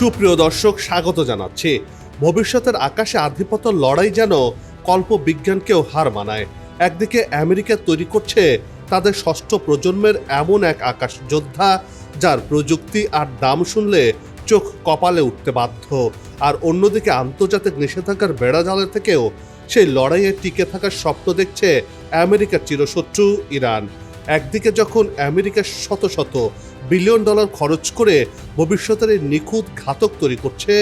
সুপ্রিয় দর্শক, স্বাগত জানাচ্ছি। ভবিষ্যতের আকাশে আধিপত্য লড়াই যেন কল্প বিজ্ঞানকেও হার মানায়। একদিকে আমেরিকা তৈরি করছে তাদের ষষ্ঠ প্রজন্মের এমন এক আকাশ যোদ্ধা যার প্রযুক্তি আর দাম শুনলে চোখ কপালে উঠতে বাধ্য। আর অন্যদিকে আন্তর্জাতিক নিষেধাজ্ঞার বেড়াজালের থেকেও সেই লড়াইয়ে টিকে থাকার স্বপ্ন দেখছে আমেরিকার চিরশত্রু ইরান। একদিকে যখন আমেরিকার শত শত বিলিয়ন ডলার খরচ করে ভবিষ্যতের নিখুঁত ঘাতক তৈরি করছে,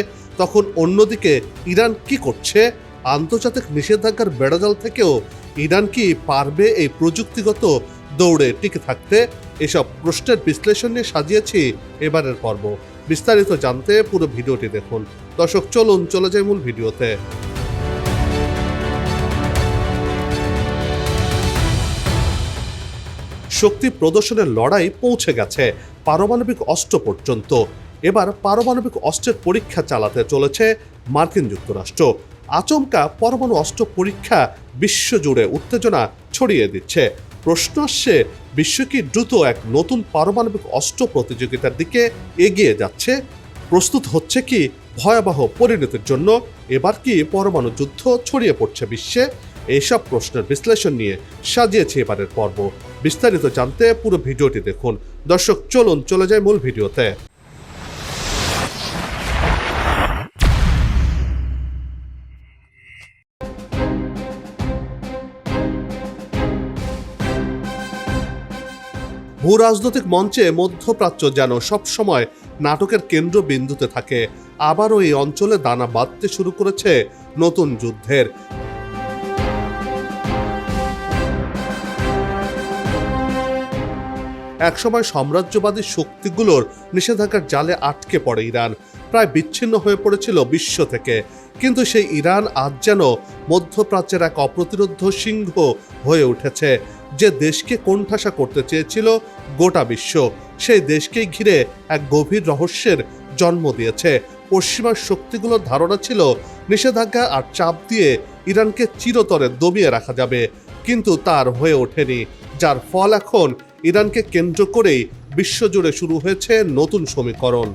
তখন অন্যদিকে ইরান কি করছে? আন্তর্জাতিক নিষেধাজ্ঞার বেড়াজাল থেকেও ইরান কি পারবে এই প্রযুক্তিগত দৌড়ে টিকে থাকতে? এসব প্রশ্নের বিশ্লেষণ নিয়ে সাজিয়েছি এবারের পর্ব। বিস্তারিত জানতে পুরো ভিডিওটি দেখুন। দর্শক, চলুন, চলে যাই মূল ভিডিওতে। শক্তি প্রদর্শনের লড়াই পৌঁছে গেছে। পারমাণবিক অস্ত্র পর্যন্ত। এবার পারমাণবিক অস্ত্রের পরীক্ষা চালাতে চলেছে মার্কিন যুক্তরাষ্ট্র। আচমকা পরমাণু অস্ত্র পরীক্ষা বিশ্বজুড়ে উত্তেজনা ছড়িয়ে দিচ্ছে। প্রশ্ন আসছে, বিশ্ব কি দ্রুত এক নতুন পারমাণবিক অস্ত্র প্রতিযোগিতার দিকে এগিয়ে যাচ্ছে? প্রস্তুত হচ্ছে কি ভয়াবহ পরিণতির জন্য? এবার কি পরমাণু যুদ্ধ ছড়িয়ে পড়ছে বিশ্বে? এইসব প্রশ্নের বিশ্লেষণ নিয়ে সাজিয়েছে এবারের পর্ব। বিস্তারিত জানতে পুরো ভিডিওটি দেখুন। দর্শক, চলুন, চলে যায় মূল ভিডিওতে। ভূ রাজনৈতিক মঞ্চে মধ্যপ্রাচ্য যেন সবসময় নাটকের কেন্দ্রবিন্দুতে থাকে, আবারও এই অঞ্চলে দানা বাঁধতে শুরু করেছে নতুন যুদ্ধের একসময় সাম্রাজ্যবাদী শক্তিগুলোর নিষেধাজ্ঞার জালে আটকে পড়ে ইরান। প্রায় বিচ্ছিন্ন হয়ে পড়েছিল বিশ্ব থেকে। কিন্তু সেই ইরান আজ যেন মধ্যপ্রাচ্যের এক অপ্রতিরোধ সিংহ হয়ে উঠেছে। যে দেশকে কোণঠাসা করতে চেয়েছিল গোটা বিশ্ব, সেই দেশকেই ঘিরে এক গভীর রহস্যের জন্ম দিয়েছে। পশ্চিমা শক্তিগুলোর ধারণা ছিল, নিষেধাজ্ঞা আর চাপ দিয়ে ইরানকে চিরতরে দমিয়ে রাখা যাবে। কিন্তু তার হয়ে ওঠেনি, যার ফল এখন ইরানকে কেন্দ্র করেই বিশ্বজুড়ে শুরু হয়েছে নতুন সমীকরণ।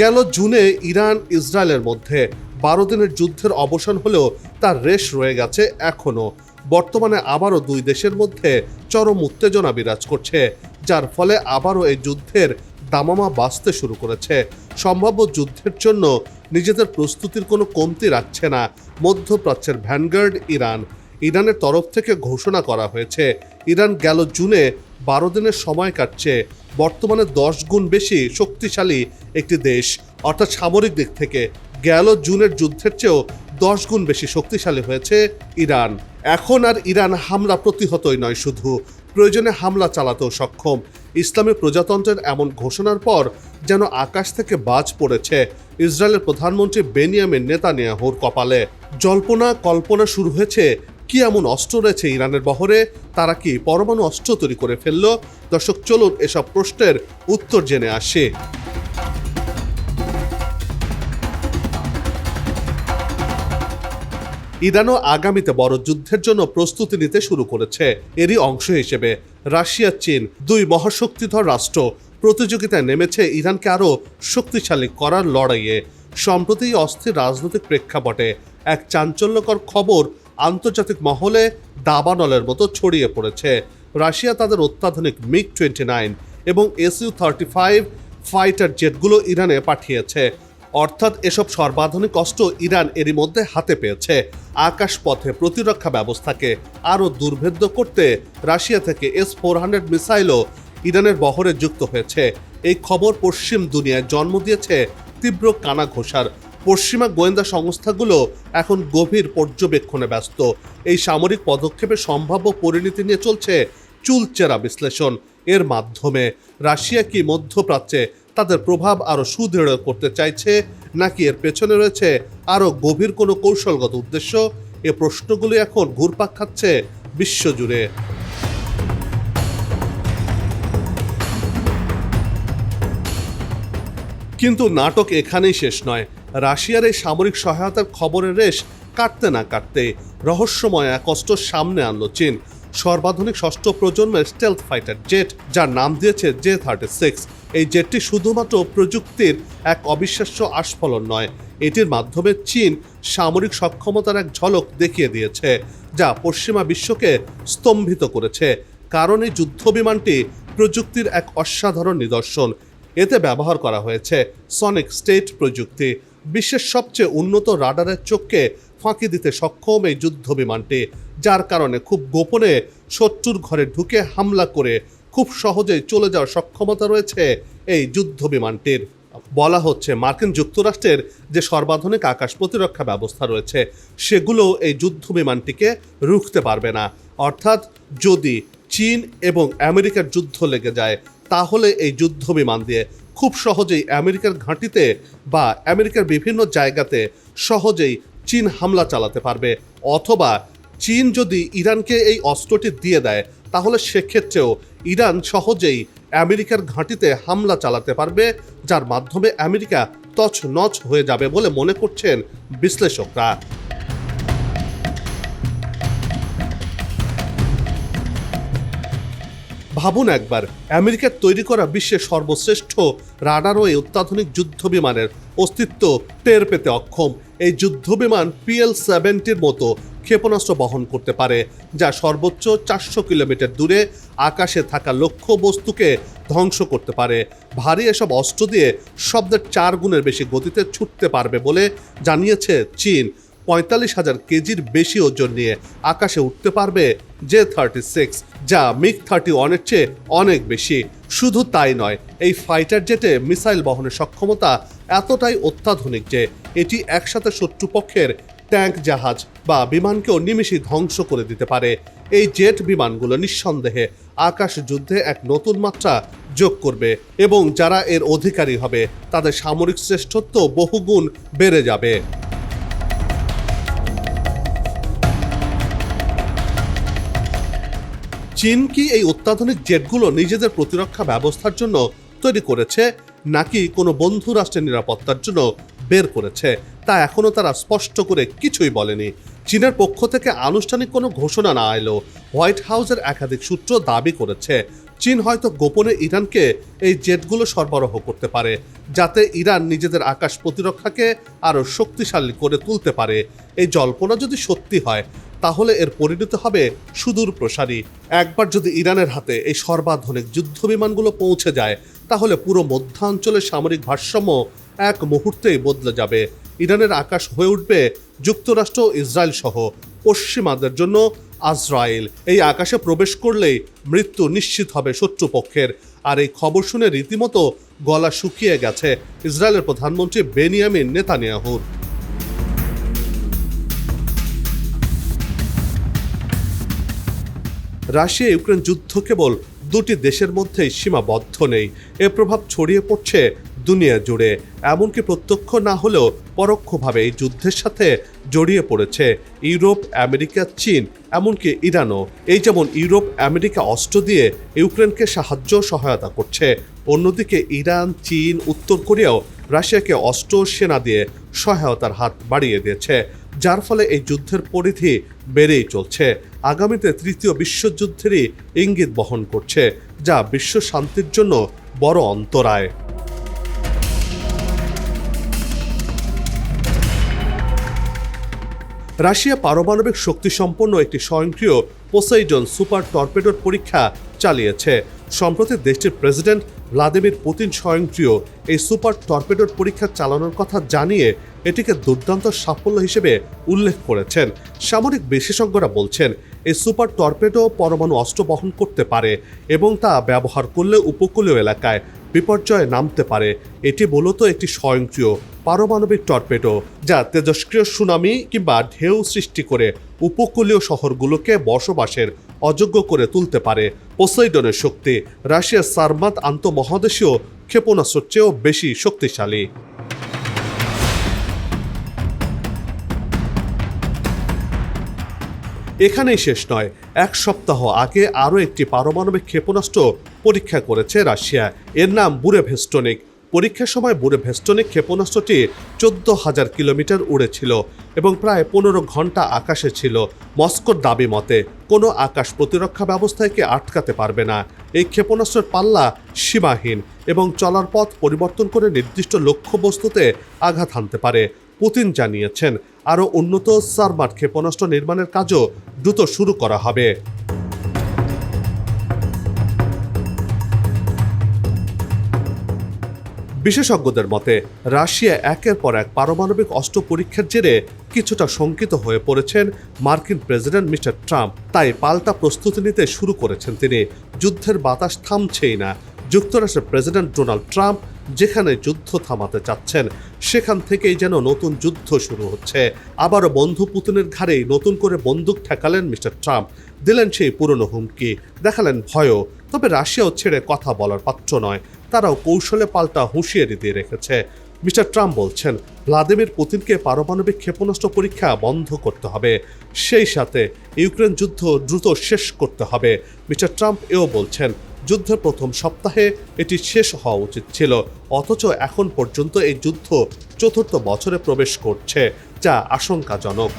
গেল জুনে ইরান ইসরায়েলের মধ্যে বারো দিনের যুদ্ধের অবসান হলেও তার রেশ রয়ে গেছে এখনও। বর্তমানে আবারও দুই দেশের মধ্যে চরম উত্তেজনা বিরাজ করছে, যার ফলে আবারও এই যুদ্ধের দামামা বাঁচতে শুরু করেছে। সম্ভাব্য যুদ্ধের জন্য নিজেদের প্রস্তুতির কোনো কমতি রাখছে না। মধ্যপ্রাচ্যের ভ্যানগার্ড, ইরান। ইরানের তরফ থেকে ঘোষণা করা হয়েছে, ইরান গেল জুনে বারো দিনের সময় কাটছে। বর্তমানে দশ গুণ বেশি শক্তিশালী একটি দেশ, অর্থাৎ সামরিক দিক থেকে গেল জুনের যুদ্ধের চেয়েও দশ গুণ বেশি শক্তিশালী হয়েছে ইরান। এখন আর ইরান হামলা প্রতিহতই নয় শুধু, প্রয়োজনে হামলা চালাতেও সক্ষম। ইসলামী প্রজাতন্ত্রের এমন ঘোষণার পর যেন আকাশ থেকে বাজ পড়েছে। ইসরায়েলের প্রধানমন্ত্রী বেনিয়ামিন নেতানিয়াহুর কপালে। জল্পনা, কল্পনা শুরু হয়েছে। কি এমন অস্ত্র রয়েছে ইরানের বহরে? তারা কি পরমাণু অস্ত্র তৈরি করে ফেলল? দর্শক, চলুন এসব প্রশ্নের উত্তর জেনে আসে। ইরানও আগামীতে বড় যুদ্ধের জন্য প্রস্তুতি নিতে শুরু করেছে। এরই অংশ হিসেবে রাশিয়া, চীন দুই মহাশক্তিধর রাষ্ট্র প্রতিযোগিতায় নেমেছে ইরানকে আরও শক্তিশালী করার লড়াইয়ে। সম্প্রতি অস্থির রাজনৈতিক প্রেক্ষাপটে এক চাঞ্চল্যকর খবর আন্তর্জাতিক মহলে দাবানলের মতো ছড়িয়ে পড়েছে। রাশিয়া তাদের অত্যাধুনিক মিগ টোয়েন্টি নাইন এবং এসইউ থার্টি ফাইভ ফাইটার জেটগুলো ইরানে পাঠিয়েছে। অর্থাৎ এসব সর্বাধুনিক কষ্ট ইরান এরই মধ্যে হাতে পেয়েছে। আকাশপথে প্রতিরক্ষা ব্যবস্থাকে আরও দুর্ভেদ্য করতে রাশিয়া থেকে এস ফোর হান্ড্রেড মিসাইলও ইরানের বহরে যুক্ত হয়েছে। এই খবর পশ্চিম দুনিয়ায় জন্ম দিয়েছে তীব্র কানা ঘোষার পশ্চিমা গোয়েন্দা সংস্থাগুলো এখন গভীর পর্যবেক্ষণে ব্যস্ত। এই সামরিক পদক্ষেপের সম্ভাব্য পরিণতি নিয়ে চলছে চুলচেরা বিশ্লেষণ। এর মাধ্যমে রাশিয়া কি মধ্যপ্রাচ্যে তাদের প্রভাব আরও সুদৃঢ় করতে চাইছে, নাকি এর পেছনে রয়েছে আরও গভীর কোনো কৌশলগত উদ্দেশ্য? এ প্রশ্নগুলি এখন ঘুরপাক খাচ্ছে বিশ্বজুড়ে। কিন্তু নাটক এখানেই শেষ নয়। রাশিয়ার এই সামরিক সহায়তার খবরের রেশ কাটতে না কাটতে রহস্যময় এক অস্ত্র সামনে আনলো চীন। সর্বাধুনিক ষষ্ঠ প্রজন্মের স্টেলথ ফাইটার জেট যার নাম দিয়েছে জে থার্টি সিক্স এই জেটটি শুধুমাত্র প্রযুক্তির এক অবিশ্বাস্য আস্ফলন নয়, এটির মাধ্যমে চীন সামরিক সক্ষমতার এক ঝলক দেখিয়ে দিয়েছে, যা পশ্চিমা বিশ্বকে স্তম্ভিত করেছে। কারণ এই যুদ্ধ বিমানটি প্রযুক্তির এক অসাধারণ নিদর্শন। এতে ব্যবহার করা হয়েছে সনিক স্টেট প্রযুক্তি, বিশ্বের সবচেয়ে উন্নত রাডারের চোখকে ফাঁকি দিতে সক্ষম এই যুদ্ধ বিমানটি যার কারণে খুব গোপনে শত্রুর ঘরে ঢুকে হামলা করে খুব সহজেই চলে যাওয়ার সক্ষমতা রয়েছে এই যুদ্ধ বিমানটির বলা হচ্ছে মার্কিন যুক্তরাষ্ট্রের যে সর্বাধুনিক আকাশ প্রতিরক্ষা ব্যবস্থা রয়েছে সেগুলো এই যুদ্ধ বিমানটিকে রুখতে পারবে না। অর্থাৎ যদি চীন এবং আমেরিকার যুদ্ধ লেগে যায়, তাহলে এই যুদ্ধ বিমান দিয়ে খুব সহজেই আমেরিকার ঘাঁটিতে বা আমেরিকার বিভিন্ন জায়গাতে সহজেই চীন হামলা চালাতে পারবে, অথবা চীন যদি ইরানকে এই অস্ত্রটি দিয়ে দেয়, তাহলে সেক্ষেত্রেও ইরান সহজেই আমেরিকার ঘাঁটিতে হামলা চালাতে পারবে, যার মাধ্যমে আমেরিকা তছ নছ হয়ে যাবে বলে মনে করছেন বিশ্লেষকরা। ভাবুন একবার আমেরিকার তৈরি করা বিশ্বের সর্বশ্রেষ্ঠ রাডার ও এই অত্যাধুনিক যুদ্ধ বিমানের অস্তিত্ব টের পেতে অক্ষম। এই যুদ্ধ বিমান পিএল সেভেন্টির মতো ক্ষেপণাস্ত্র বহন করতে পারে, যা সর্বোচ্চ চারশো কিলোমিটার দূরে আকাশে থাকা লক্ষ্য বস্তুকে ধ্বংস করতে পারে। ভারী এসব অস্ত্র দিয়ে শব্দের চার গুণের বেশি গতিতে ছুটতে পারবে বলে জানিয়েছে চীন। পঁয়তাল্লিশ হাজার কেজির বেশি ওজন নিয়ে আকাশে উঠতে পারবে জে থার্টি সিক্স, যা মিগ থার্টি ওয়ানের চেয়ে অনেক বেশি। শুধু তাই নয়, এই ফাইটার জেটে মিসাইল বহনের সক্ষমতা এতটাই অত্যাধুনিক যে এটি একসাথে শত্রুপক্ষের ট্যাঙ্ক, জাহাজ বা বিমানকেও নিমিষে ধ্বংস করে দিতে পারে। এই জেট বিমানগুলো নিঃসন্দেহে আকাশ যুদ্ধে এক নতুন মাত্রা যোগ করবে এবং যারা এর অধিকারী হবে, তাদের সামরিক শ্রেষ্ঠত্ব বহুগুণ বেড়ে যাবে। চীন কি এই অত্যাধুনিক জেটগুলো নিজেদের প্রতিরক্ষা ব্যবস্থার জন্য তৈরি করেছে, নাকি কোনো বন্ধু রাষ্ট্রের নিরাপত্তার জন্য বের করেছে, তা এখনও তারা স্পষ্ট করে কিছুই বলেনি। চীনের পক্ষ থেকে আনুষ্ঠানিক কোনো ঘোষণা না এলেও হোয়াইট হাউসের একাধিক সূত্র দাবি করেছে, চীন হয়তো গোপনে ইরানকে এই জেটগুলো সরবরাহ করতে পারে, যাতে ইরান নিজেদের আকাশ প্রতিরক্ষাকে আরও শক্তিশালী করে তুলতে পারে। এই জল্পনা যদি সত্যি হয়, তাহলে এর পরিণতি হবে সুদূর প্রসারী। একবার যদি ইরানের হাতে এই সর্বাধুনিক যুদ্ধ বিমানগুলো পৌঁছে যায়, তাহলে পুরো মধ্যাঞ্চলের সামরিক ভারসাম্য এক মুহূর্তেই বদলে যাবে। ইরানের আকাশ হয়ে উঠবে যুক্তরাষ্ট্র, ইসরায়েল সহ পশ্চিমাদের জন্য আজরায়েল এই আকাশে প্রবেশ করলেই মৃত্যু নিশ্চিত হবে শত্রুপক্ষের। আর এই খবর শুনে রীতিমতো গলা শুকিয়ে গেছে ইসরায়েলের প্রধানমন্ত্রী বেনিয়ামিন নেতানিয়াহুর রাশিয়া ইউক্রেন যুদ্ধ কেবল দুটি দেশের মধ্যেই সীমাবদ্ধ নেই। এর প্রভাব ছড়িয়ে পড়ছে দুনিয়া জুড়ে, এমনকি প্রত্যক্ষ না হলেও পরোক্ষভাবে এই যুদ্ধের সাথে জড়িয়ে পড়েছে ইউরোপ, আমেরিকা, চীন, এমনকি ইরানও। এই যেমন ইউরোপ, আমেরিকা অস্ত্র দিয়ে ইউক্রেনকে সাহায্য সহায়তা করছে, অন্যদিকে ইরান, চীন, উত্তর কোরিয়াও রাশিয়াকে অস্ত্র সেনা দিয়ে সহায়তার হাত বাড়িয়ে দিয়েছে, যার ফলে এই যুদ্ধের পরিধি বেড়েই চলছে। আগামীতে তৃতীয় বিশ্বযুদ্ধেরই ইঙ্গিত বহন করছে, যা বিশ্ব শান্তির জন্য বড় অন্তরায়। রাশিয়া পারমাণবিক শক্তিসম্পন্ন একটি স্বয়ংক্রিয় পোসাইডন সুপার টর্পেডোর পরীক্ষা চালিয়েছে। সম্প্রতি দেশটির প্রেসিডেন্ট ভ্লাদিমির পুতিন স্বয়ংক্রিয় এই সুপার টর্পেডোর পরীক্ষা চালানোর কথা জানিয়ে এটিকে দুর্দান্ত সাফল্য হিসেবে উল্লেখ করেছেন। সামরিক বিশেষজ্ঞরা বলছেন, এই সুপার টর্পেডো পরমাণু অস্ত্র বহন করতে পারে এবং তা ব্যবহার করলে উপকূলীয় এলাকায় বিপর্যয়ে নামতে পারে। এটি মূলত একটি স্বয়ংক্রিয় পারমাণবিক টর্পেডো যা তেজস্ক্রিয় সুনামি কিংবা ঢেউ সৃষ্টি করে উপকূলীয় শহরগুলোকে বসবাসের অযোগ্য করে তুলতে পারে। পোসাইডনের শক্তি রাশিয়ার সারমাত আন্তঃমহাদেশীয় ক্ষেপণাস্ত্রের চেয়েও বেশি শক্তিশালী। এখানেই শেষ নয়। এক সপ্তাহ আগে আরও একটি পারমাণবিক ক্ষেপণাস্ত্র পরীক্ষা করেছে রাশিয়া। এর নাম বুরেভেস্টনিক। পরীক্ষার সময় বুড়ে ভেস্টনিক ক্ষেপণাস্ত্রটি চোদ্দ হাজার কিলোমিটার উড়েছিল এবং প্রায় পনেরো ঘণ্টা আকাশে ছিল। মস্কোর দাবি মতে, কোনো আকাশ প্রতিরক্ষা ব্যবস্থায় কে আটকাতে পারবে না। এই ক্ষেপণাস্ত্রের পাল্লা সীমাহীন এবং চলার পথ পরিবর্তন করে নির্দিষ্ট লক্ষ্যবস্তুতে আঘাত হানতে পারে, পুতিন জানিয়েছেন। আরও উন্নত সারমাট ক্ষেপণাস্ত্র নির্মাণের কাজও দ্রুত শুরু করা হবে। বিশেষজ্ঞদের মতে, রাশিয়া একের পর এক পারমাণবিক অস্ত্র পরীক্ষার জেরে কিছুটা শঙ্কিত হয়ে পড়েছেন মার্কিন প্রেসিডেন্ট মিস্টার ট্রাম্প। তাই পাল্টা প্রস্তুতি নিতে শুরু করেছেন তিনি। যুদ্ধের বাতাস থামছেই না। যুক্তরাষ্ট্রের প্রেসিডেন্ট ডোনাল্ড ট্রাম্প যেখানে যুদ্ধ থামাতে চাচ্ছেন, সেখান থেকেই যেন নতুন যুদ্ধ শুরু হচ্ছে। আবারও বন্ধু পুতিনের ঘাড়েই নতুন করে বন্দুক ঠেকালেন মিস্টার ট্রাম্প। দিলেন সেই পুরনো হুমকি। দেখালেন ভয়ও। তবে রাশিয়াও ছেড়ে কথা বলার পাত্র নয়। তারাও কৌশলে পাল্টা হুঁশিয়ারি দিয়ে রেখেছে। মিস্টার ট্রাম্প বলছেন, ভ্লাদিমির পুতিনকে পারমাণবিক ক্ষেপণাস্ত্র পরীক্ষা বন্ধ করতে হবে। সেই সাথে ইউক্রেন যুদ্ধ দ্রুত শেষ করতে হবে। মিস্টার ট্রাম্প এও বলছেন যুদ্ধের প্রথম সপ্তাহে এটি শেষ হওয়া উচিত ছিল, অথচ এখন পর্যন্ত এই যুদ্ধ চতুর্থ বছরে প্রবেশ করছে, যা আশঙ্কাজনক।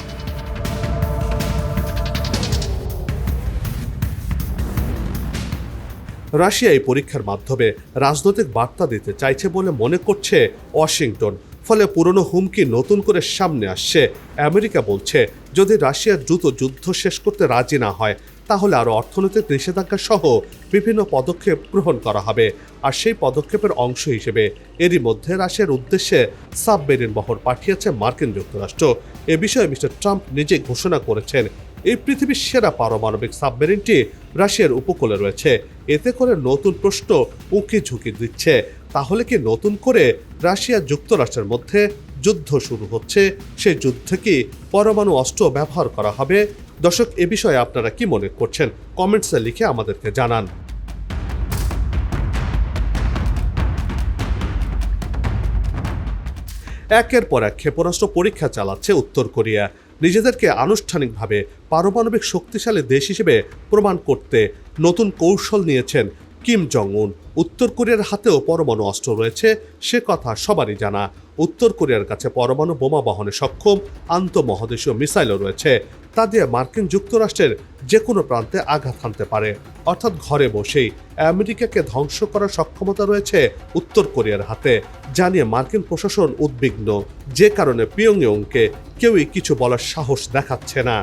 রাশিয়া এই পরীক্ষার মাধ্যমে রাজনৈতিক বার্তা দিতে চাইছে বলে মনে করছে ওয়াশিংটন, ফলে পুরনো হুমকি নতুন করে সামনে আসছে। আমেরিকা বলছে, যদি রাশিয়া দ্রুত যুদ্ধ শেষ করতে রাজি না হয় তাহলে আরও অর্থনৈতিক নিষেধাজ্ঞা সহ বিভিন্ন পদক্ষেপ গ্রহণ করা হবে। আর সেই পদক্ষেপের অংশ হিসেবে এরই মধ্যে রাশিয়ার উদ্দেশ্যে সাবমেরিন বহর পাঠিয়েছে মার্কিন যুক্তরাষ্ট্র। এ বিষয়ে মিস্টার ট্রাম্প নিজে ঘোষণা করেছেন। এই পৃথিবীর সেরা পারমাণবিক সাবমেরিনটি রাশিয়ার উপকূলে রয়েছে। এতে করে নতুন প্রশ্ন উঁকি ঝুঁকি দিচ্ছে। তাহলে কি নতুন করে রাশিয়া যুক্তরাষ্ট্রের মধ্যে যুদ্ধ শুরু হচ্ছে? সেই যুদ্ধে কি পরমাণু অস্ত্র ব্যবহার করা হবে? দর্শক, এ বিষয়ে আপনারা কি মনে করছেন? কমেন্টসে লিখে আমাদেরকে জানান। একের পর এক ক্ষেপণাস্ত্র পরীক্ষা চালাচ্ছে উত্তর কোরিয়া। নিজেদেরকে আনুষ্ঠানিকভাবে পারমাণবিক শক্তিশালী দেশ হিসেবে প্রমাণ করতে নতুন কৌশল নিয়েছেন কিম জং উন উত্তর কোরিয়ার হাতেও পরমাণু অস্ত্র রয়েছে, সে কথা সবারই জানা। উত্তর কোরিয়ার কাছে পরমাণু বোমা বহনে সক্ষম আন্তঃমহাদেশীয় মিসাইলও রয়েছে। তা দিয়ে মার্কিন যুক্তরাষ্ট্রের যে কোনো প্রান্তে আঘাত হানতে পারে। অর্থাৎ ঘরে বসেই আমেরিকাকে ধ্বংস করার সক্ষমতা রয়েছে উত্তর কোরিয়ার হাতে জানিয়ে মার্কিন প্রশাসন উদ্বিগ্ন। যে কারণে পিয়ংইয়ংকে কেউই কিছু বলার সাহস দেখাচ্ছে না।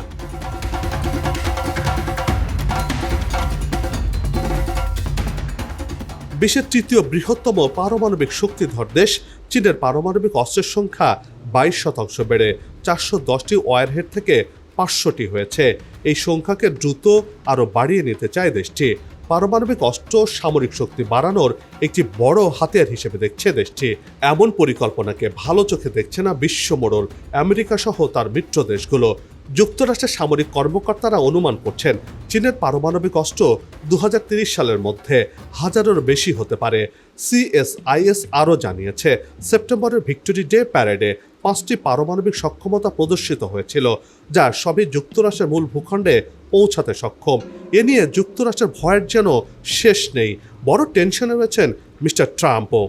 বিশ্বের তৃতীয় বৃহত্তম পারমাণবিক শক্তিধর দেশ, চীনের পারমাণবিক অস্ত্রের সংখ্যা বাইশ শতাংশ বেড়ে চারশো দশটি ওয়ারহেড থেকে পাঁচশোটি হয়েছে। এই সংখ্যাকে দ্রুত আরও বাড়িয়ে নিতে চায় দেশটি। পারমাণবিক অস্ত্র সামরিক শক্তি বাড়ানোর একটি বড় হাতিয়ার হিসেবে দেখছে দেশটি। এমন পরিকল্পনাকে ভালো চোখে দেখছে না বিশ্ব মোড়ল, আমেরিকা সহ তার মিত্র দেশগুলো। যুক্তরাষ্ট্রের সামরিক কর্মকর্তারা অনুমান করছেন চীনের পারমাণবিক অস্ত্র দু সালের মধ্যে হাজারের বেশি হতে পারে। সিএসআইএস আরও জানিয়েছে, সেপ্টেম্বরের ভিক্টোরি ডে প্যারেডে পাঁচটি পারমাণবিক সক্ষমতা প্রদর্শিত হয়েছিল, যা সবই যুক্তরাষ্ট্রের মূল ভূখণ্ডে পৌঁছাতে সক্ষম। এ নিয়ে যুক্তরাষ্ট্রের ভয়ের যেন শেষ নেই, বড় টেনশনে রয়েছেন মিস্টার ট্রাম্পও।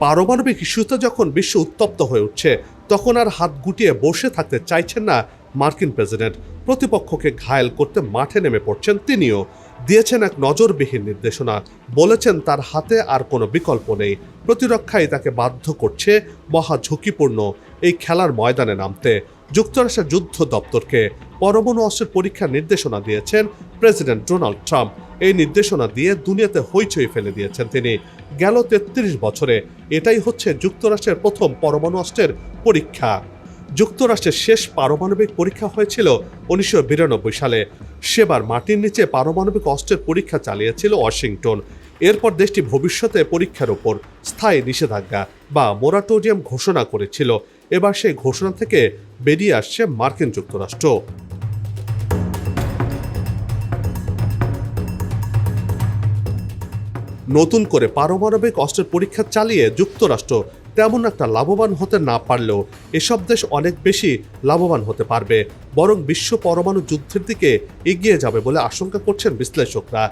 পারমাণবিক ইস্যুতে যখন বিশ্ব উত্তপ্ত হয়ে উঠছে, তখন আর হাত গুটিয়ে বসে থাকতে চাইছেন না মার্কিন প্রেসিডেন্ট। প্রতিপক্ষকে ঘায়েল করতে মাঠে নেমে পড়ছেন তিনিও। দিয়েছেন এক নজরবিহীন নির্দেশনা। বলেছেন তার হাতে আর কোনো বিকল্প নেই। প্রতিরক্ষাই তাকে বাধ্য করছে মহা ঝুঁকিপূর্ণ এই খেলার ময়দানে নামতে। যুক্তরাষ্ট্রের যুদ্ধ দপ্তরকে পরমাণু অস্ত্রের পরীক্ষার নির্দেশনা দিয়েছেন প্রেসিডেন্ট ডোনাল্ড ট্রাম্প। এই নির্দেশনা দিয়ে দুনিয়াতে হইচই ফেলে দিয়েছেন তিনি। গেল তেত্রিশ বছরে এটাই হচ্ছে যুক্তরাষ্ট্রের প্রথম পরমাণু অস্ত্রের পরীক্ষা। যুক্তরাষ্ট্রের শেষ পারমাণবিক পরীক্ষা হয়েছিল উনিশশো বিরানব্বই সালে। সেবার মাটির নিচে পারমাণবিক অস্ত্রের পরীক্ষা চালিয়েছিল ওয়াশিংটন। এরপর দেশটি ভবিষ্যতে পরীক্ষার ওপর স্থায়ী নিষেধাজ্ঞা বা মোরাটোরিয়াম ঘোষণা করেছিল। এবার সেই ঘোষণা থেকে বেরিয়ে আসছে মার্কিন যুক্তরাষ্ট্র। নতুন করে পারমাণবিক অস্ত্রের পরীক্ষা চালিয়ে যুক্তরাষ্ট্র তেমন একটা লাভবান হতে না পারলেও এসব দেশ অনেক বেশি লাভবান হতে পারবে, বরং বিশ্ব পরমাণু যুদ্ধের দিকে এগিয়ে যাবে বলে আশঙ্কা করছেন বিশ্লেষকরা।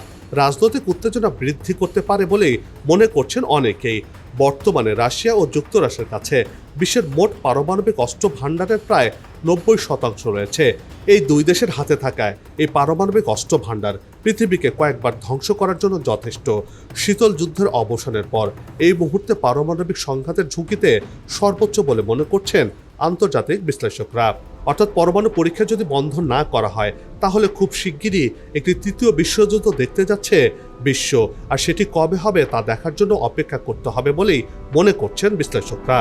রাজনৈতিক উত্তেজনা বৃদ্ধি করতে পারে বলেই মনে করছেন অনেকেই। বর্তমানে রাশিয়া ও যুক্তরাষ্ট্রের কাছে বিশ্বের মোট পারমাণবিক অস্ত্র ভাণ্ডারের প্রায় নব্বই শতাংশ রয়েছে। এই দুই দেশের হাতে থাকায় এই পারমাণবিক অস্ত্র ভাণ্ডার পৃথিবীকে কয়েকবার ধ্বংস করার জন্য যথেষ্ট। শীতল যুদ্ধের অবসানের পর এই মুহূর্তে পারমাণবিক সংঘাতের ঝুঁকিতে সর্বোচ্চ বলে মনে করছেন আন্তর্জাতিক বিশ্লেষকরা। অর্থাৎ পরমাণু পরীক্ষা যদি বন্ধ না করা হয়, তাহলে খুব শিগগিরই একটি তৃতীয় বিশ্বযুদ্ধ দেখতে যাচ্ছে বিশ্ব। আর সেটি কবে হবে তা দেখার জন্য অপেক্ষা করতে হবে বলেই মনে করছেন বিশ্লেষকরা।